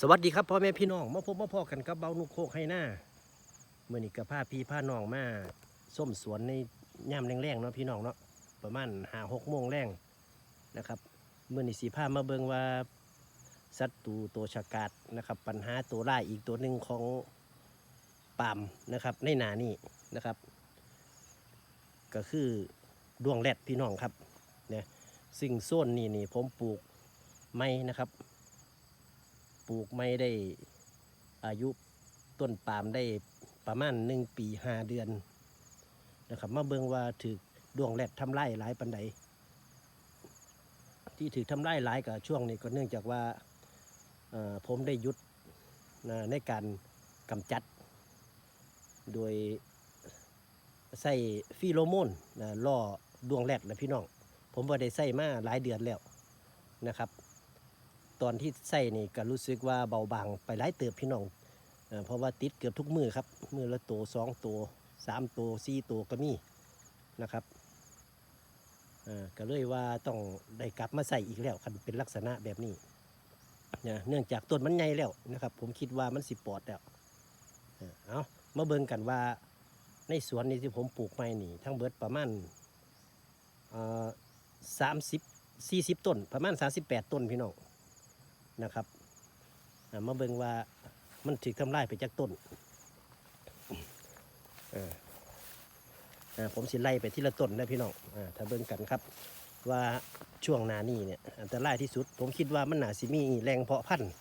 สวัสดีครับพ่อแม่พี่น้องมาพบมาพ่อกันกับเบานุกโคกให้หน้าเมื่อนี้กับผ้าพี่ผ้าน้องมาส้มสวนในย่ำแรงๆเนาะพี่น้องเนาะประมาณหาหกโมงแรงนะครับเมื่อนี้สีผ้ามาเบิงว่าสัตว์ตูตัวฉกาดนะครับ ปัญหาตัวร้ายอีกตัวหนึ่งของปามนะครับ ในหนานี่นะครับ ก็คือดวงแรดพี่น้องครับเนี่ยสิ่งโซนนี่นี่ผมปลูกไม้นะครับ ปลูกไม่ได้อายุต้นปาล์มได้ประมาณหนึ่งปีห้าเดือนนะครับมาเบิงว่าถือดวงแรดทำลายหลายปันใดที่ถือทำลายหลายกับช่วงนี้ก็เนื่องจากว่าผมได้ยุดนะในการกำจัด โดยใส่ฟีโรโมนนะล่อดวงแรดนะพี่น้อง ผมว่าได้ใส่มาหลายเดือนแล้วนะครับ ตอนที่ใส่นี่ก็รู้สึกว่าเบาบางไปหลายเติบพี่น้องเพราะว่าติดเกือบทุกมือครับ มือละตัวสองตัวสามตัวสี่ตัวก็มีนะครับก็เลยว่าต้องได้กลับมาใส่อีกแล้วคันเป็นลักษณะแบบนี้เนื่องจากต้นมันใหญ่แล้วนะครับ ผมคิดว่ามันสิปอดแล้วเอ่อเอามาเบิ่งกันว่าในสวนนี้ที่ผมปลูกไม้นี่ ทั้งเบิดประมาณสามสิบสี่สิบต้น ประมาณสามสิบแปดต้นพี่น้อง นะครับมาเบิ่งว่ามันถูกทำลายไปจากต้นผมสิไล่ไปที่ละต้นนะพี่น้องอถ้าเบิ่งกันครับ ว่าช่วงนานี้เนี่ยอันตรายที่สุด ผมคิดว่ามันหนาสิมีแรงเพาะพันธุ์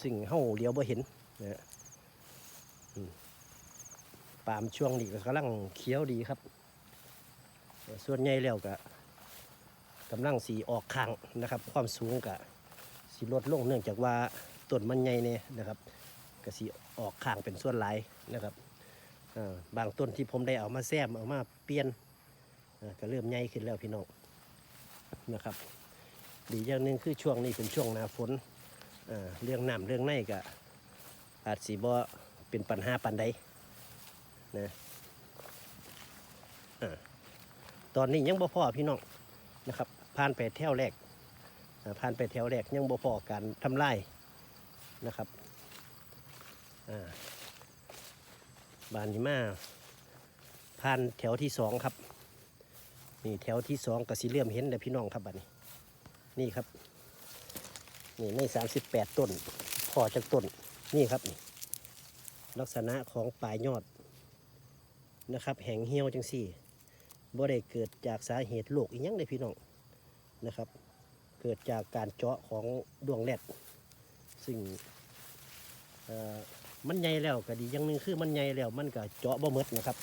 ซึ่งเฮาเลี้ยวบ่เห็นนะปาล์มช่วงนี้ก็กำลังเขียวดีครับ ส่วนใหญ่แล้วก็กำลังสีออกข้างนะครับ ความสูงก็ สิลดลงเนื่องจากว่าต้นมันใหญ่เนี่ยนะครับก็สิออกข้างเป็นส่วนหลายนะครับบางต้นที่ผมได้เอามาแซมเอามาเปลี่ยนก็เริ่มใหญ่ขึ้นแล้วพี่น้องนะครับดีอย่างหนึ่งคือช่วงนี้เป็นช่วงหน้าฝนเรื่องน้ำเรื่องในก็อาจสีบ่เป็นปัญหาปันใดนะอ่าตอนนี้ยังบ่พอพี่น้องนะครับผ่านไปแถวแรก ผ่านไปแถวแรกยังบ่พอการทำลายนะครับบานนี้มาผ่านแถวที่สองครับนี่แถวที่สองกสิเลื่อมเห็นแต่พี่น้องครับบัดนี้นี่ครับนี่ในสามสิบแปดต้นพอจากต้นนี่ครับนี่ลักษณะของปลายยอดนะครับแห้งเหี่ยวจังสี่บ่ได้เกิดจากสาเหตุโรคอีกยังเลยพี่น้องนะครับ เกิดจากการเจาะของดวงแรดซึ่งมันใหญ่แล้วก็ดีอย่างหนึงคือมันใหญ่แล้วมันก็เจาะบ่หมดนะครับ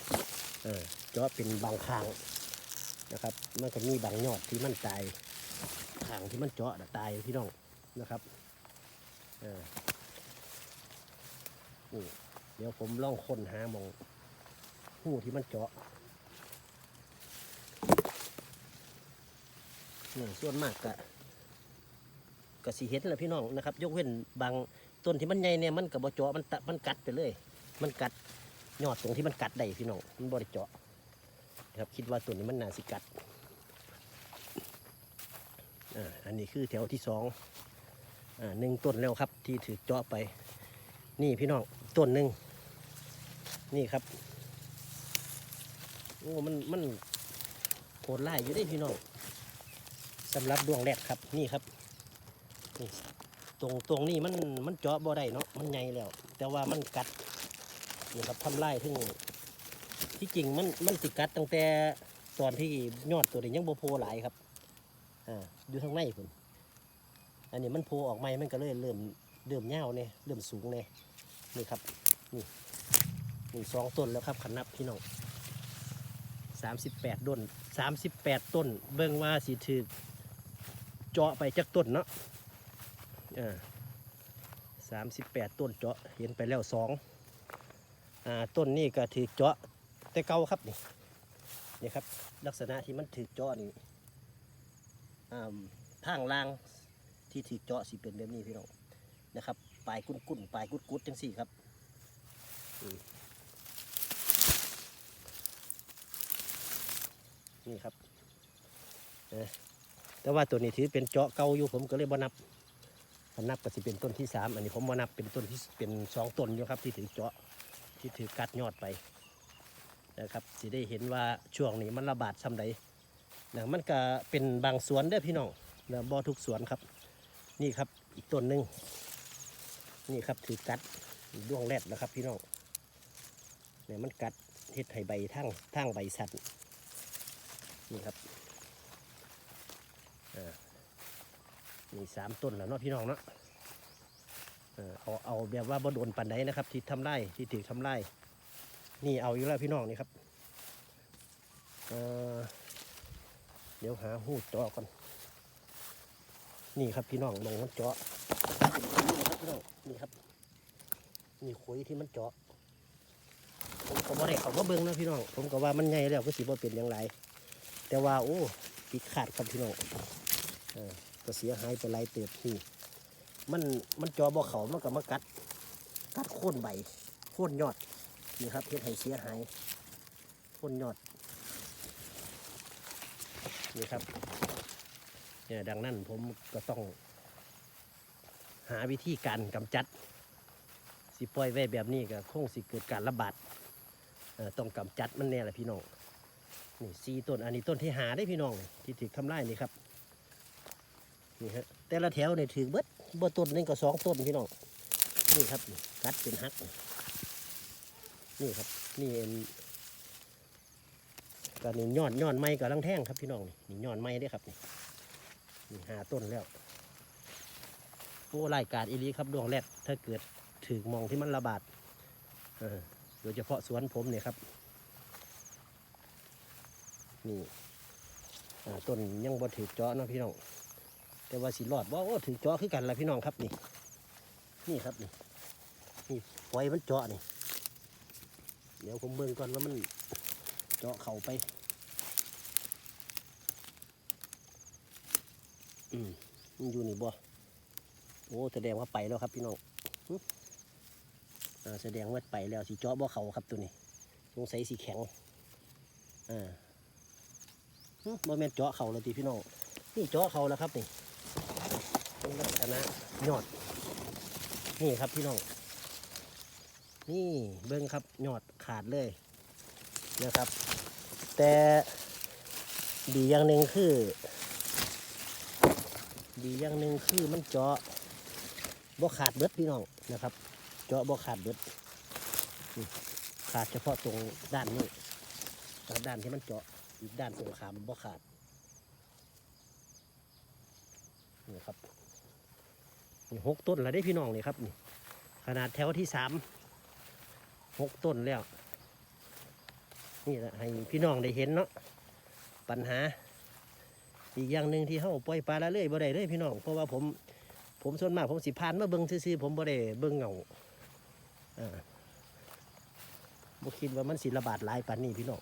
เออเจาะเป็นบางคางนะครับ มันก็มีบางยอดที่มันตายคางที่มันเจาะตายพี่น้องนะครับเออนี่เดี๋ยวผมลองค้นหามองหู้ที่มันเจาะนี่ส่วนมากก็ ก็สิเห็นแหละพี่น้องนะครับยกเว้นบางต้นที่มันใหญ่เนี่ยมันกับบเจาะมันตะมันกัดไปเลย มันกัดยอดตรงที่มันกัดได้พี่น้องมันบริเจาะนะครับคิดว่าตัวนี้มันน่าสิกัดอ่าอันนี้คือแถวที่สองอ่าหนึ่งต้นแล้วครับที่ถือเจาะไป นี่พี่น้องต้นหนึ่งนี่ครับโอ้มันมันโหดไล่อยู่ได้พี่น้องสำหรับดวงแรกครับนี่ครับ นี่ตรงตรงนี้มันมันเจาะบ่ได้เนาะมันใหญ่แล้ว แต่ว่ามันกัดนี่ครับทำลายถึงที่จริงมันมันสิกัดตั้งแต่ตอนที่ยอดตัวนี้ยังโบโพหลายครับอ่าอยู่ทางในพุ่นอันนี้มันโพออกใหม่มันก็เลยเริ่มเริ่มยาเนี่ยเริ่มสูงเนี่ยนี่ครับนี่นี่สองต้นแล้วครับขนับพี่น้องสามสิบแปดต้นสามสิบแปดต้น เบิ่งว่าสิถือเจาะไปจากต้นเนาะ สามสิบแปดต้นเจาะเห็นไปแล้วสองอ่าต้นนี้ก็ถือเจาะแต่เก่าครับนี่นี่ครับลักษณะที่มันถือเจาะนี่อ่าทางล่างที่ถือเจาะสิเป็นแบบนี้พี่น้องนะครับปลายกุ้นกุ้นปลายกุดกุดจังสี่ครับนี่ครับแต่ว่าตัวนี้ถือเป็นเจาะเก่าอยู่ผมก็เลยบ่นับ ถ้านับก็สิเป็นต้นที่สามอันนี้ผมว่านับเป็นต้นที่เป็นสองต้นอยู่ครับ ที่ถือเจาะที่ถือกัดยอดไปนะครับสิได้เห็นว่าช่วงนี้มันระบาดซ้ำใดนะมันก็เป็นบางสวนเด้พี่น้องนะบ่ทุกสวนครับ นี่ครับอีกต้นหนึ่งนี่ครับถือกัดดวงแรดนะครับพี่น้องเนี่ยมันกัดเฮ็ดให้ใบทั้งทั้งใบสัตว์นี่ครับอ่า นี่สามต้นแล้วเนาะพี่น้องเนาะเออเอาเอาแบบว่าบ่โดนปันไดนะครับ ที่ทำไร่ที่ถือทำไร่นี่เอาอยู่แล้วพี่น้องนี่ครับเเดี๋ยวหาหูดจอก่อนนี่ครับพี่น้องมองมันเจาะนี่ครับพี่น้องนี่ครับนี่ขุยที่มันเจาะผมก็บ่ได้เขามาเบิ่งนะพี่น้องผมก็ว่ามันใหญ่แล้วก็สิบ่เป็นอย่างไร แต่ว่าโอ้ปิดขาดครับพี่น้องเออ ก็เสียหายไปหลายเติบนี่มันมันจาะบ่เขามันก็มากัด กัดโค่นใบโค่นยอดนี่ครับเฮ็ดให้เสียหายโค่นยอดนี่ครับเนี่ยดังนั้นผมก็ต้อง หาวิธีการกำจัด สิปล่อยไว้แบบนี้ก็คงสิเกิดการระบาดต้องกำจัดมันแน่แหละพี่น้องนี่สีต้นอันนี้ต้นที่หาได้พี่น้องที่ถือทำลายนี่ครับ นี่ฮะแต่ละแถวเนี่ยถือเบิดบ่ต้นหนึงก็สองต้นพี่น้องนี่ครับกัดเป็นฮัก นี่ครับ นี่เอ็นก็นี่ยอดยอดไม้กับลังแท่งครับพี่น้องนี่นี่ยอดไม้ได้ครับนี่นี่หาต้นแล้วโอ้รายการอีลีครับดวงแรดถ้าเกิดถึงมองที่มันระบาดโดยเฉพาะสวนผมเนี่ยครับ นี่ต้นยังบ่ถือเจาะนาะพี่น้อง แต่ว่าสิรอดว่าโอ้ถือจาะคือกันละพี่น้องครับนี่ นี่ครับนี่นี่ปล่อยมันเจาะนี่ เดี๋ยวผมเบิ่งก่อนว่ามันเจาะเข่าไป อืมมันอยู่นี่บ่โอ้แสดงว่าไปแล้วครับพี่น้องอ่าแสดงว่าไปแล้วสีเจาะบ่เขาครับตัวนี้สงสัยสีแข็งอ่าบ่แม่นเจาะเขาเลยทีพี่น้องนี่เจาะเขาแล้วครับนี่ ลักษณะยอด นี่ครับพี่น้อง นี่เบิ้งครับยอดขาดเลยนะครับ แต่ดีอย่างหนึ่งคือ ดีอย่างหนึ่งคือมันเจาะบ่ขาดเบิดพี่น้องนะครับ เจาะบ่ขาดเบิดขาดเฉพาะตรงด้านนี้ด้านที่มันเจาะอีกด้านตรงขามบ่ขาดนี่ครับ นี่หกต้นแล้วได้พี่น้องนี่ครับนี่ขนาดแถวที่สามหกต้นแล้ว นี่แหละให้พี่น้องได้เห็นเนาะปัญหา อีกอย่างหนึ่งที่เขาปล่อยปลาละเลยบ่ได้เลยพี่น้องเพราะว่าผมผมส่วนมากผมสิพานมาเบิ่งซื่อๆผมบ่ได้เบิ่งเงาอ่าบ่คิดว่ามันสิระบาดหลายปานนี้พี่น้อง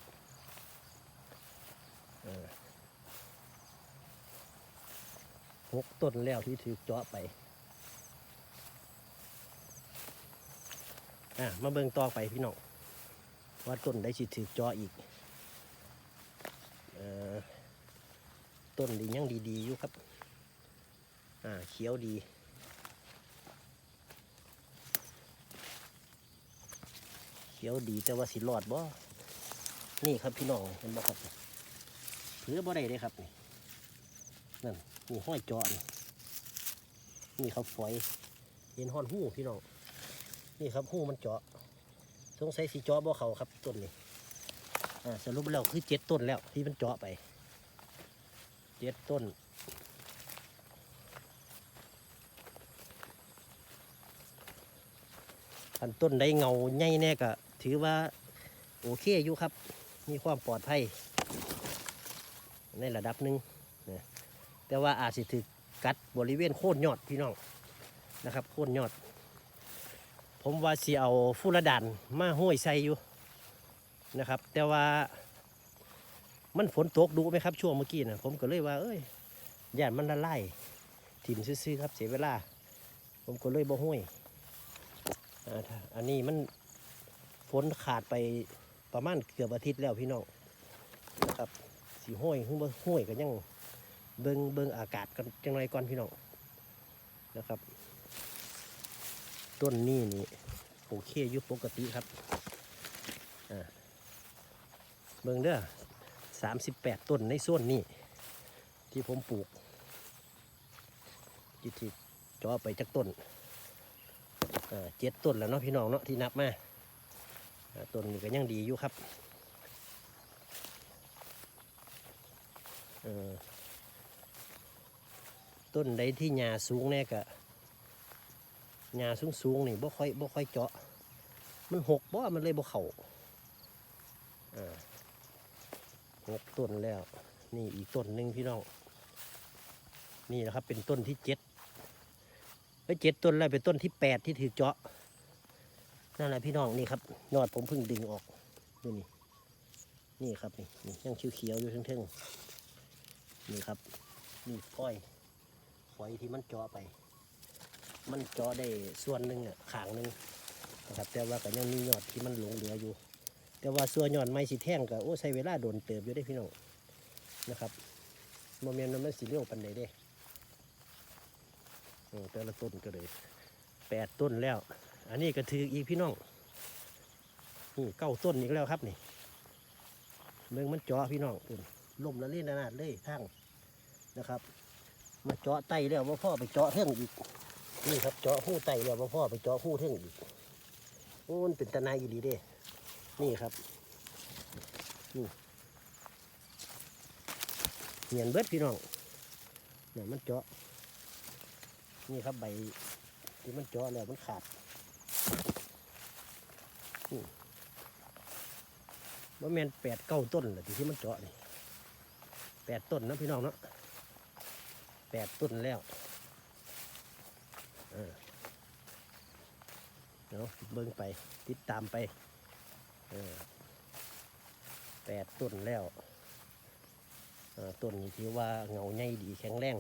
หกต้นแล้วที่ถูกเจาะไป อะมาเบิ่งต่อไปพี่น้องว่าต้นได้สิถูกเจาะอีกเออต้นดียังดีๆอยู่ครับ อ่าเขียวดีเขียวดีแต่ว่าสิรอดบ่นี่ครับพี่น้องเห็นบ่ครับถือบ่ได้เลยครับนี่นั่นนี่ห้อยจาะนี่นี่ครับฝอยเห็นห้อนหู้พี่น้อง นี่ครับหูมันเจาะสงสัยสีเจาะบ่เขาครับต้นนี้สรุปแล้วคือเจ็ดต้นแล้วที่มันเจาะไปเจ็ดต้นอันต้นได้เงาใหญ่แน่ก็ถือว่าโอเคอยู่ครับ มีความปลอดภัย ในระดับหนึ่งนะแต่ว่าอาจสิถึกกัดบริเวณโค่นยอดพี่น้องนะครับ โค่นยอด ผมว่าสิเอาฟูระดานมาห้วยใส่อยู่นะครับ แต่ว่ามันฝนตกดูไหมครับช่วงเมื่อกี้นะผมก็เลยว่า เอ้ยย่านมันละลายถิ่มซื่อๆครับเสียเวลา ผมก็เลยบ่ห้วยอันนี้มันฝนขาดไปประมาณเกือบอาทิตย์แล้วพี่น้องนะครับสีห้วยขึ้นบ่ห้วยก็ยังเบิงเบิงอากาศกันจังไรก่อนพี่น้องนะครับ ต้นนี้นี่โอเคอยู่ปกติครับเบิ่งเด้อสามสิบแปดต้นในส่วนนี้ ที่ผมปลูกที่ที่จ่อไปจากต้นเจ็ดต้นแล้วเนาะพี่น้องเนาะที่นับมาต้นนี้ก็ยังดีอยู่ครับต้นใดที่หญ้าสูงแน่ก็ หญ้าสูงสูงๆนี่บ่ค่อยบ่ค่อยเจาะ มันหกบ่มันเลยบ่เข่าอ่าหกต้นแล้ว นี่อีกต้นหนึ่งพี่น้อง นี่นะครับเป็นต้นที่เจ็ดไอ้เจ็ดต้นแล้วเป็นต้นที่แปดที่ถือเจาะนั่นแหละพี่น้องนี่ครับยอดผมเพิ่งดึงออกนี่นี่นี่ครับนี่นี่ยังเขียวๆอยู่เทิงๆนี่ครับนี่ก้อยฝอยที่มันเจาะไป มันเจาะได้ส่วนหนึ่งอะขางหนึ่งนะครับ แต่ว่าก็ยังมียอดที่มันหลงเหลืออยู่ แต่ว่าส่วนยอดไม้สีแท่งก็โอ้ใช้เวลาโดนเติบอยู่ได้พี่น้องนะครับโมเมนต์มันสีเลี้ยวปันใดเด้โอ้แต่ละต้นก็เลยแปดต้นแล้ว อันนี้ก็ถืออีกพี่น้องนี่เก้าต้นอีกแล้วครับนี่เมืองมันเจาะพี่น้องคุณล่มละเล่นนาดเลยทั้งนะครับ มาเจาะไตแล้วว่าพ่อไปเจาะเท่งอีก นี่ครับเจาะหู้ไตแล้วพ่อไปเจาะหู้เท่งอีกโอ้มันเป็นตะนายอีหลีเด้นี่ครับนี่เหียนเบิดพี่น้องเนี่ยมันเจาะ นี่ครับใบที่มันเจาะแล้วมันขาดว่าแมนแปดเก้าต้นเลยที่มันเจาะนี่แปดต้นนะพี่น้องเนาะแปดต้นแล้ว เออเดี๋ยวเบิ่งไปติดตามไปแปดต้นแล้วต้นนี้ถือว่าเงาใหญ่ดีแข็งแรง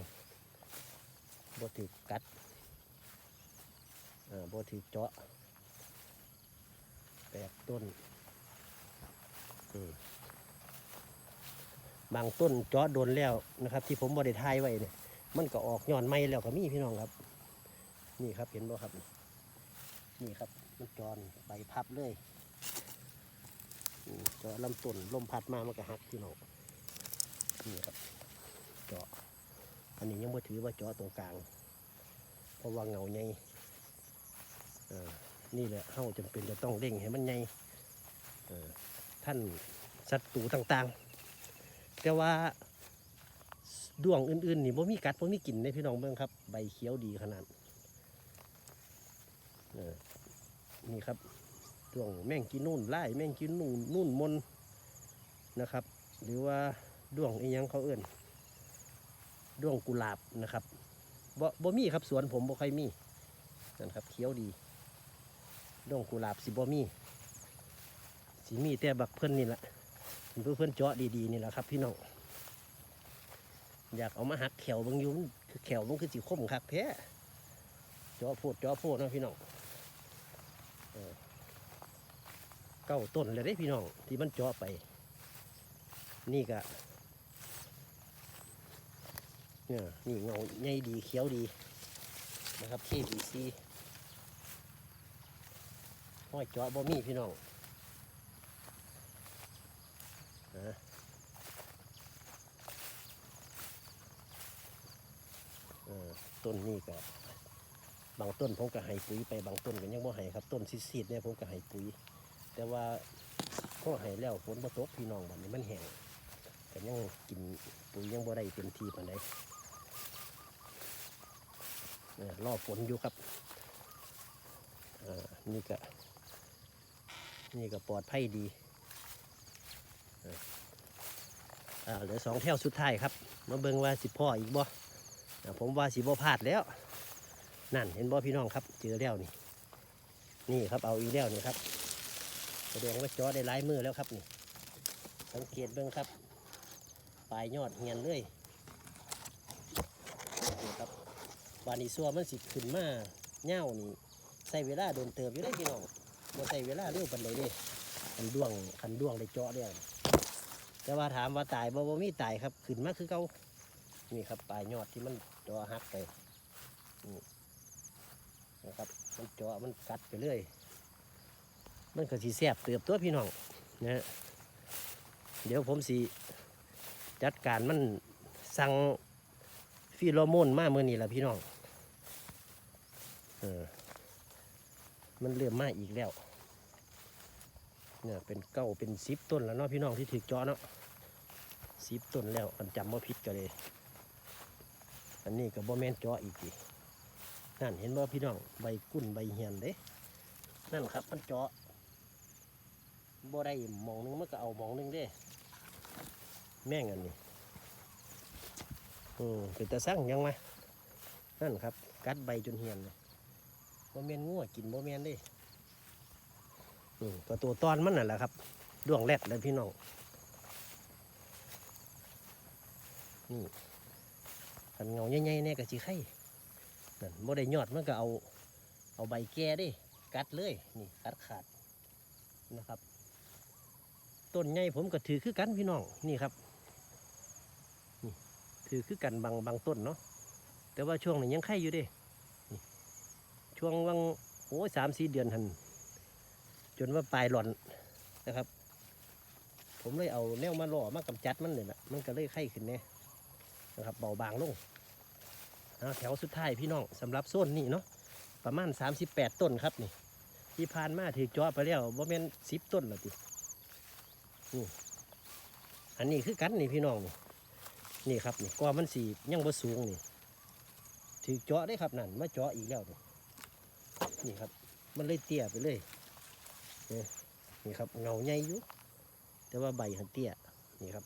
บ่ถือกัดบ่ถือเจาะแปดต้นบางต้นเจาะโดนแล้วนะครับ ที่ผมบริทายไว้เนี่ยมันก็ออกย้อนไม้แล้วก็มีพี่น้องครับ นี่ครับเห็นบ่ครับ นี่ครับมันจอนใบพับเลยจาะลำต้นลมพัดมามันก็หักพี่น้องนี่ครับเจาะอันนี้ยังไม่ถือว่าเจาะตรงกลางเพราะว่าเงาใหญ่นี่แหละเฮาจำเป็นจะต้องเร่งให้มันใหญ่ท่านศัตรูต่างๆ แต่ว่าดวงอื่นๆนี่บ่มีกัดบ่มีกลิ่นในพี่น้องเบิ่งครับ ใบเขียวดีขนาด นี่ครับดวงแมงกินนู่นไล่แมงกินนู่นนู่นมนนะครับ หรือว่าดวงอียังเขาเอื่นดวงกุหลาบนะครับบ่บ่มีครับสวนผมบ่ค่อยมีนั่นครับเขียวดีดวงกุหลาบสิบ่มีสิมีแต่บักเพิ่อนนี่แหละเพื่อนเพื่อนเจาะดีๆนี่แหละครับ พี่น้องอยากเอามาหักแขวบางยุ้มคือแขวมันคือสีคมคักแท้เจาะโพดเจาะโพดนะพี่น้อง เก้าต้นเลยได้พี่น้องที่มันเจาะไป นี่ก็เนี่ยนี่เงาใหญ่ดีเขียวดีนะครับ KBC ห้อยเจาะบ่มีพี่น้องนะต้นนี้ก็บางต้นผมก็ให้ปุ๋ยไปบางต้นก็ยังบ่ให้ครับ ต้นซีดๆเนี่ยผมก็ให้ปุ๋ย แต่ว่าพอให้แล้วฝนบ่ตกพี่น้องบัดนี้มันแห้งก็ยังกินปุ๋ยยังบ่ได้เต็มที่ปานใดเนี่ยรอฝนอยู่ครับอ่านี่ก็นี่ก็ปลอดภัยดีอ่าเหลือสองแถวสุดท้ายครับ มาเบิ่งว่าสิพ่ออีกบ่ผมว่าสิบ่พลาดแล้ว นั่นเห็นบ่พี่น้องครับ เจอแล้วนี่ นี่ครับเอาอีกแล้วนี่ครับ แสดงว่าจอได้หลายมือแล้วครับนี่สังเกตเบิ่งครับ ปลายยอดเหียนเลยนี่ครับวานิซัวมันสิขึ้นมาเง่านี่ใส่เวลาโดนเติบอยู่ได้พี่น้องบ่ใส่เวลาเร็วปันใดเด้คันด้วงคันด้วงได้เจาะเดียแต่ว่าถามว่าตายบ่บ่มีตายครับขึ้นมาคือเก่านี่ครับปลายยอดที่มันจอหักไปนี่นะครับมันเจาะมันกัดไปเรื่อย มันก็สีแสบเติบตัวพี่น้องนะเดี๋ยวผมสีจัดการมันสั่งฟีโรโมนมาเมื่อนี้ละพี่น้องเออมันเริ่มมาอีกแล้วเนี่ยเป็นเก้าเป็นสิบต้นแล้วเนาะพี่น้องที่ถือจาะเนาะสิบต้นแล้วกันจำว่าพิษกันเลย อันนี้ก็บ่แมนจาะอีกทีนั่นเห็นบ่าพี่น้องใบกุ้นใบเหียนเด้นั่นครับมันจาะ บ่ได้หมองหนึงมันก็เอาหมองหนึงเด้ แม่งอันนี้อืมเป็นตาสั่งยังมานั่นครับ กัดใบจนเหียนเลยบ่แม่นงัวกินบ่แม่นเด้อืมก็ตัวตอนมันนั่นแหละครับดวงแรดเลยพี่น้องนี่คันเงาใหญ่ๆเนี่ยก็สิไข่นั่นบ่ได้ยอดมันก็เอา เอาใบแก่ดิกัดเลย นี่ กัดขาดนะครับ ต้นใหญ่ผมก็ถือคือกันพี่น้องนี่ครับนี่ถือคือกันบางบางต้นเนาะแต่ว่าช่วงนี้ยังไข่อยู่ดิช่วงวังโอ้สามสี่เดือนหันจนว่าปลายหล่อนนะครับ ผมเลยเอาแนวมาหล่อมากำจัดมันเลยนะมันก็เลยไข่ขึ้นแน่นะครับเบาบางลงแถวสุดท้ายพี่น้องสำหรับโซนนี้เนาะประมาณ 38 ต้นครับนี่ ที่ผ่านมาถือจอไปแล้วว่าแม่นสิบต้นและติ นี่อันนี้คือกันนี่พี่น้องนี่นี่ครับนี่ก็มันสียังบ่สูงนี่ถือเจาะได้ครับนั่นมาเจาะอีกแล้วนี่นี่ครับ มันเลยเตี้ยไปเลยนี่นี่ครับเงาใหญ่อยู่แต่ว่าใบหันเตี้ยนี่ครับ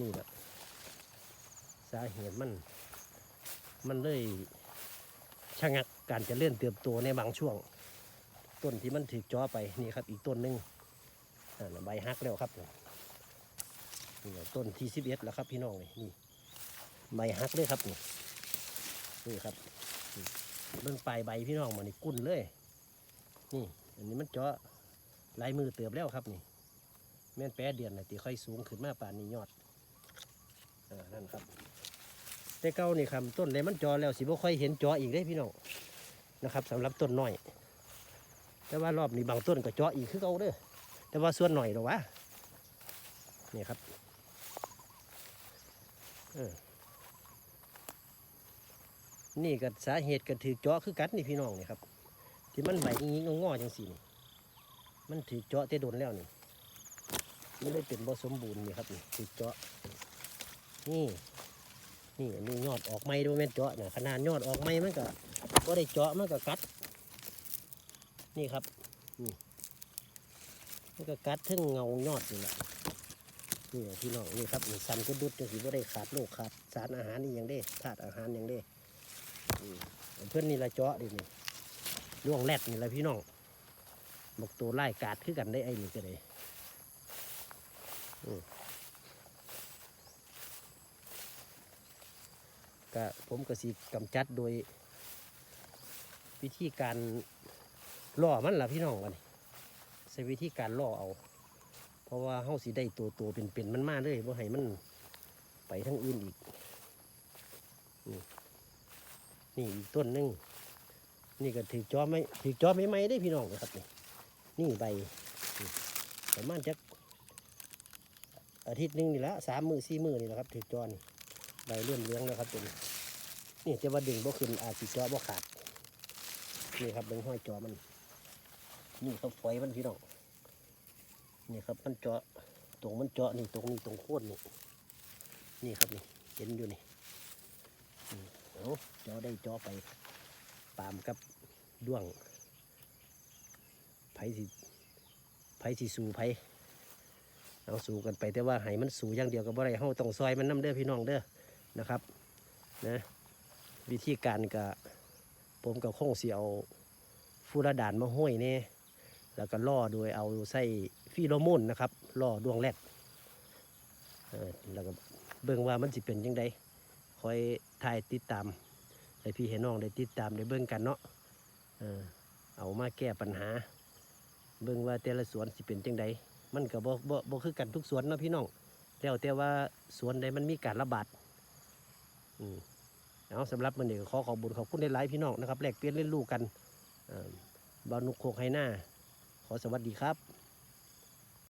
นี่แหละสาเหตุมัน มันเลยชะงักการจะเลื่อนเติบโตในบางช่วง ต้นที่มันถือจอไปนี่ครับ อีกต้นหนึ่ง ใบหักแล้วครับนี่ต้นที่สิบเอ็ดแล้วครับพี่น้องนี่นี่ใบหักเลยครับนี่นี่ครับเบื้องปลายใบพี่น้องมันนี่กุ้นเลย นี่อันนี้มันเจาะลายมือเติบแล้วครับนี่ แม่นแปดเดือนนะตีค่อยสูงขึ้นมาป่านนี้ยอดเออนั่นครับ แต่เก่านี่ครับต้นเลยมันจอแล้วสิบ่ค่อยเห็นจออีกได้พี่น้องนะครับสำหรับต้นน้อย แต่ว่ารอบนี้บางต้นก็จออีกคือเก่าเด้อ แต่ว่าส่วนหน่อยหรอวะนี่ครับออนี่ก็สาเหตุก็ถือจอคือกันนี่พี่น้องนี่ครับ ที่มันใบงี้งอจังสี่นี่มันถือจอแต่โดนแล้วนี่มันได้เป็นบ่สมบูรณ์นี่ครับนี่คือเจาะนี่นี่นนี้ยอดออกไม้ด้วยแม่เจาะเนี่ยขนาดยอดออกไม้มันก็ก็ได้เจาะมันก็กัด นี่ครับนี่ มันก็กัดถึงเงายอดนี่แหละนี่พี่น้องนี่ครับนี่สันก็ดุดจังสิบ่ได้ขาดโรคขาดสารอาหารนี่ยังได้ขาดอาหารยังได้เพื่อนนี่ละเจาะดินี่ล่วงแรดนี่ละพี่น้องบอกตัวไล่กาดคือกันได้ไอ้นี่ก็ได้ก็ผมก็สิกำจัดโดย วิธีการล่อมันล่ะพี่น้องวันนี้ ใช้วิธีการล่อเอา เพราะว่าเฮาสิได้ตัวตัวเป็นเป็นๆมันมาเลยบ่ให้มันไปทั้งอื่นอีก นี่นี่อีกต้นหนึงนี่ก็ถือจอไม่ถือจอไม่ไม่ได้พี่น้องนะครับนี่นี่ใบประมาณจักอาทิตย์หนึงนี่ละสามมือสี่มือนี่แหละครับถือจอนี่ใบเลื่อนเลี้ยงแล้วครับตัวนี้นี่จะว่าดึงบ่ขึ้นอาจสิเจาะบ่ขาดนี่ครับเบิ่งห้อยจอมัน นี่ครับฝอยมันพี่น้องนี่ครับมันเจาะตรงมันเจาะนี่ตรงนี้ตรงโคนนี่นี่ครับนี่เห็นอยู่นี่เอาเจาะได้เจาะไปปามกับด้วงไผสิไผสิสู่ไผเอาสู่กันไปแต่ว่าให้มันสู่อย่างเดียวกับอะไรเฮาต้องซอยมันน้ำเด้อพี่น้องเด้อนะครับนะวิธีการก็ผมกับคงเสิเอาฟูระดานมาห้อยเนี่ย แล้วก็ล่อโดยเอาใส่ฟีโรโมนนะครับล่อดวงแรกเออแล้วก็เบิ่งว่ามันสิเป็นยังไงคอยถ่ายติดตามให้พี่ให้น้องได้ติดตามได้เบิ่งกันเนาะเอามาแก้ปัญหา เบิ่งว่าแต่ละสวนสิเป็นจังไดมันก็บ่บ่บ่คือกันทุกสวนเนาะพี่น้องแล้วแต่ว่าสวนใดมันมีการระบาดอืมเอาสำหรับมันนี้ก็ขอขอบบุญขอบคุณในหลายๆพี่น้องนะครับแลกเปลี่ยนเล่นลูกกันบานุกโคกไฮหน้า ขอสวัสดีครับ